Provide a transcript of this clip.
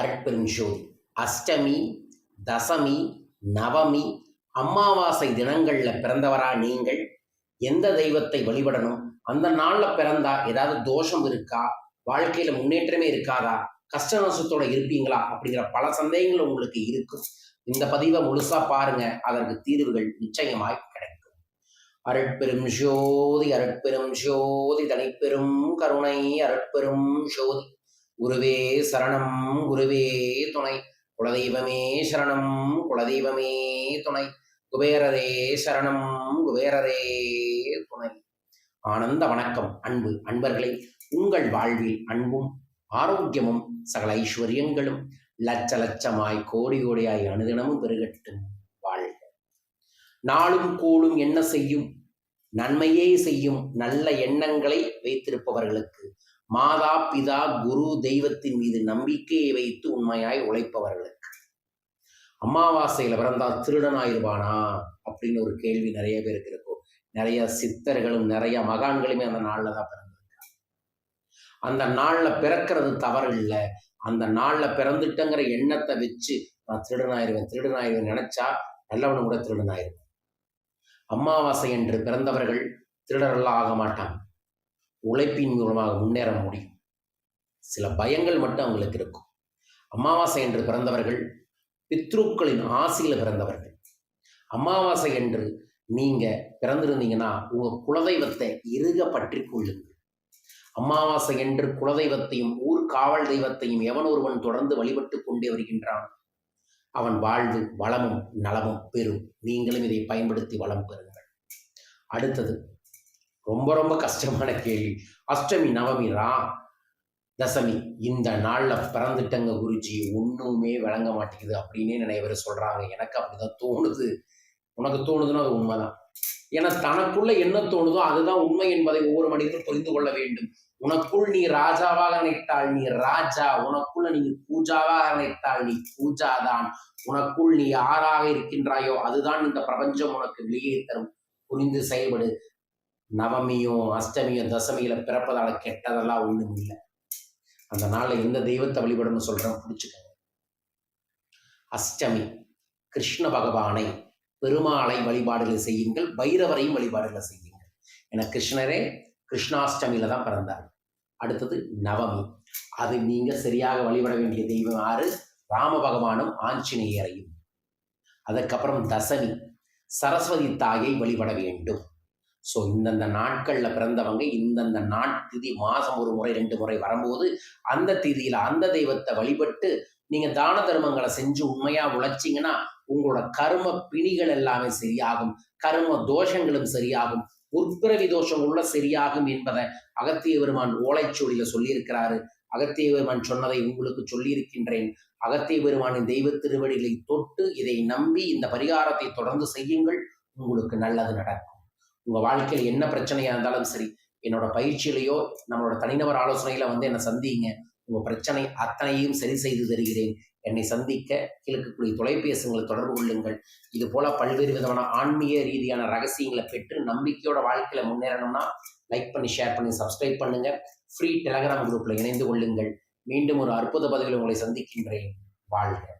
அருட்பெரும் அஷ்டமி தசமி நவமி அமாவாசை தினங்களில் பிறந்தவரா நீங்கள்? எந்த தெய்வத்தை வழிபடணும்? அந்த நாளில் பிறந்தா ஏதாவது தோஷம் இருக்கா? வாழ்க்கையில முன்னேற்றமே இருக்காதா? கஷ்ட நஷ்டத்தோட இருப்பீங்களா? அப்படிங்கிற பல சந்தேகங்கள் உங்களுக்கு இருக்கும். இந்த பதிவை முழுசா பாருங்க. அதற்கு தீர்வுகள் நிச்சயமாய் கிடைக்கும். அருட்பெரும் ஜோதி அருட்பெரும் ஜோதி தனிப்பெரும் கருணை அருட்பெரும் ஜோதி. குருவே சரணம் குருவே துணை. குலதெய்வமே சரணம் குலதெய்வமே துணை. குபேரரே சரணம் குபேரரே துணை. ஆனந்த வணக்கம் அன்பு அன்பர்களே. உங்கள் வாழ்வில் அன்பும் ஆரோக்கியமும் சகல ஐஸ்வர்யங்களும் லட்ச லட்சமாய் கோடி கோடியாய் அனுதினமும் பெருகட்டும் வாழ்க. நாளும் கூடும் என்ன செய்யும்? நன்மையே செய்யும் நல்ல எண்ணங்களை வைத்திருப்பவர்களுக்கு மாதா பிதா குரு தெய்வத்தின் மீது நம்பிக்கையை வைத்து உண்மையாய் உழைப்பவர்களுக்கு அமாவாசையில பிறந்தா திருடனாயிருவானா அப்படின்னு ஒரு கேள்வி நிறைய பேருக்கு இருக்கும். நிறைய சித்தர்களும் நிறைய மகான்களுமே அந்த நாள்ல தான் பிறந்திருக்காங்க. அந்த நாள்ல பிறக்கிறது தவறு இல்லை. அந்த நாள்ல பிறந்துட்டங்கிற எண்ணத்தை வச்சு நான் திருடனாயிருவேன் திருடனாயிருவேன் நினைச்சா நல்லவனும் கூட திருடனாயிருவேன் அமாவாசை என்று பிறந்தவர்கள் திருடரெல்லாம் ஆக மாட்டாங்க. உழைப்பின் மூலமாக முன்னேற முடியும். சில பயங்கள் மட்டும் அவங்களுக்கு இருக்கும். அமாவாசை என்று பிறந்தவர்கள் பித்ருக்களின் ஆசையில் பிறந்தவர்கள். அமாவாசை என்று நீங்க பிறந்திருந்தீங்கன்னா உங்க குலதெய்வத்தை இறுக பற்றி கொள்ளுங்கள். அமாவாசை என்று குலதெய்வத்தையும் ஊர் காவல் தெய்வத்தையும் எவன் ஒருவன் தொடர்ந்து வழிபட்டு கொண்டே வருகின்றான் அவன் வாழ்வு வளமும் நலமும் பெறும். நீங்களும் இதை பயன்படுத்தி வளம் பெறுங்கள். அடுத்தது ரொம்ப ரொம்ப கஷ்டமான கேள்வி. அஷ்டமி நவமி ரா தசமி இந்த நாளில் பிறந்துட்டங்க குருஜி ஒன்றுமே விளங்க மாட்டேங்குது அப்படின்னே நிறைய பேர் சொல்கிறாங்க எனக்கு அப்படிதான் தோணுது. உனக்கு தோணுதுன்னா அது உண்மைதான். ஏன்னா தனக்குள்ள என்ன தோணுதோ அதுதான் உண்மை என்பதை ஒவ்வொரு மனிதனும் புரிந்து கொள்ள வேண்டும். உனக்குள் நீ ராஜாவாக நினைத்தாள் நீ ராஜா. உனக்குள்ள நீ பூஜாவாக நினைத்தாள் நீ பூஜாதான். உனக்குள் நீ யாராக இருக்கின்றாயோ அதுதான் இந்த பிரபஞ்சம் உனக்கு வெளியே தரும். புரிந்து செயல்படு. நவமியும் அஷ்டமியோ தசமியில பிறப்பதால கெட்டதெல்லாம் ஒண்ணும் இல்லை. அந்த நாளில் எந்த தெய்வத்தை வழிபடணும்னு சொல்றோம்? பிடிச்சுக்கோங்க. அஷ்டமி கிருஷ்ண பகவானை பெருமாளை வழிபாடுகளை செய்யுங்கள் பைரவரையும் வழிபாடுகளை செய்யுங்கள். என கிருஷ்ணரே கிருஷ்ணாஷ்டமியில தான் பிறந்தார். அடுத்தது நவமி. அது நீங்க சரியாக வழிபட வேண்டிய தெய்வம் ஆறு ராம பகவானும் ஆஞ்சநேயரையும். அதுக்கப்புறம் தசமி. சரஸ்வதி தாயை வழிபட வேண்டும். ஸோ இந்தந்த நாட்களில் பிறந்தவங்க இந்தந்த நாட்திதி மாதம் ஒரு முறை ரெண்டு முறை வரும்போது அந்த திதியில் அந்த தெய்வத்தை வழிபட்டு நீங்கள் தான தர்மங்களை செஞ்சு உண்மையாக உழைச்சிங்கன்னா உங்களோட கர்ம பிணிகள் எல்லாமே சரியாகும். கர்ம தோஷங்களும் சரியாகும். உட்பிறவி தோஷம் உள்ள சரியாகும் என்பதை அகத்திய பெருமான் ஓலைச்சொலியில சொல்லியிருக்கிறாரு. அகத்திய பெருமான் சொன்னதை உங்களுக்கு சொல்லியிருக்கின்றேன். அகத்திய பெருமானின் தெய்வ திருவடிகளை தொட்டு இதை நம்பி இந்த பரிகாரத்தை தொடர்ந்து செய்யுங்கள். உங்களுக்கு நல்லது நடக்கும். உங்க வாழ்க்கையில் என்ன பிரச்சனையா இருந்தாலும் சரி என்னோட பயிற்சியிலையோ நம்மளோட தனிநபர் ஆலோசனையில வந்து என்னை சந்திங்க. உங்க பிரச்சனை அத்தனையும் சரி செய்து தருகிறேன். என்னை சந்திக்க கிழக்கக்கூடிய தொலைபேசிகளை தொடர்பு கொள்ளுங்கள். இது போல பல்வேறு விதமான ஆன்மீக ரீதியான ரகசியங்களை பெற்று நம்பிக்கையோட வாழ்க்கையில முன்னேறணும்னா லைக் பண்ணி ஷேர் பண்ணி சப்ஸ்கிரைப் பண்ணுங்க. ஃப்ரீ டெலகிராம் குரூப்ல இணைந்து கொள்ளுங்கள். மீண்டும் ஒரு அற்புத பதிவில் உங்களை சந்திக்கின்றேன். வாழ்க.